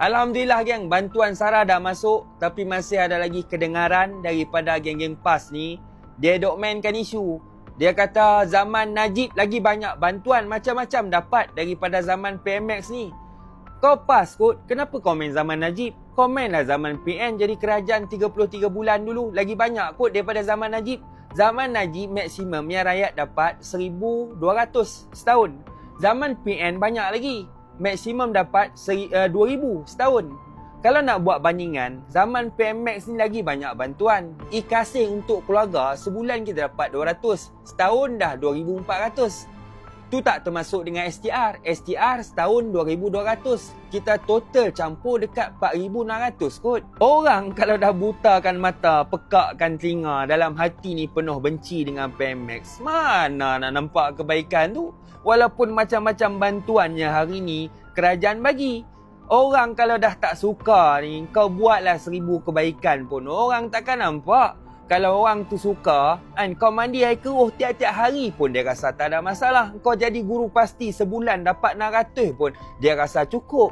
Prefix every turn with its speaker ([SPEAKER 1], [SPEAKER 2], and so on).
[SPEAKER 1] Alhamdulillah geng, bantuan Sarah dah masuk tapi masih ada lagi kedengaran daripada geng-geng PAS ni. Dia dok mainkan isu. Dia kata zaman Najib lagi banyak bantuan macam-macam dapat daripada zaman PMX ni. Kau PAS kot, kenapa kau main zaman Najib? Kau mainlah zaman PN jadi kerajaan 33 bulan dulu. Lagi banyak kot daripada zaman Najib. Zaman Najib maksimum yang rakyat dapat 1,200 setahun. Zaman PN banyak lagi maksimum dapat seri, uh, 2000 setahun. Kalau nak buat bandingan, zaman PMX ni lagi banyak bantuan. E-kasing untuk keluarga sebulan kita dapat 200, setahun dah 2400. Tu tak termasuk dengan STR. STR setahun 2200. Kita total campur dekat 4600 kot. Orang kalau dah butakan mata, pekakkan telinga, dalam hati ni penuh benci dengan PMX. Mana nak nampak kebaikan tu? Walaupun macam-macam bantuannya hari ni kerajaan bagi. Orang kalau dah tak suka ni, kau buatlah seribu kebaikan pun. Orang takkan nampak kalau orang tu suka, kan, kau mandi air keruh tiap-tiap hari pun dia rasa tak ada masalah. Kau jadi guru pasti sebulan dapat 600 pun dia rasa cukup.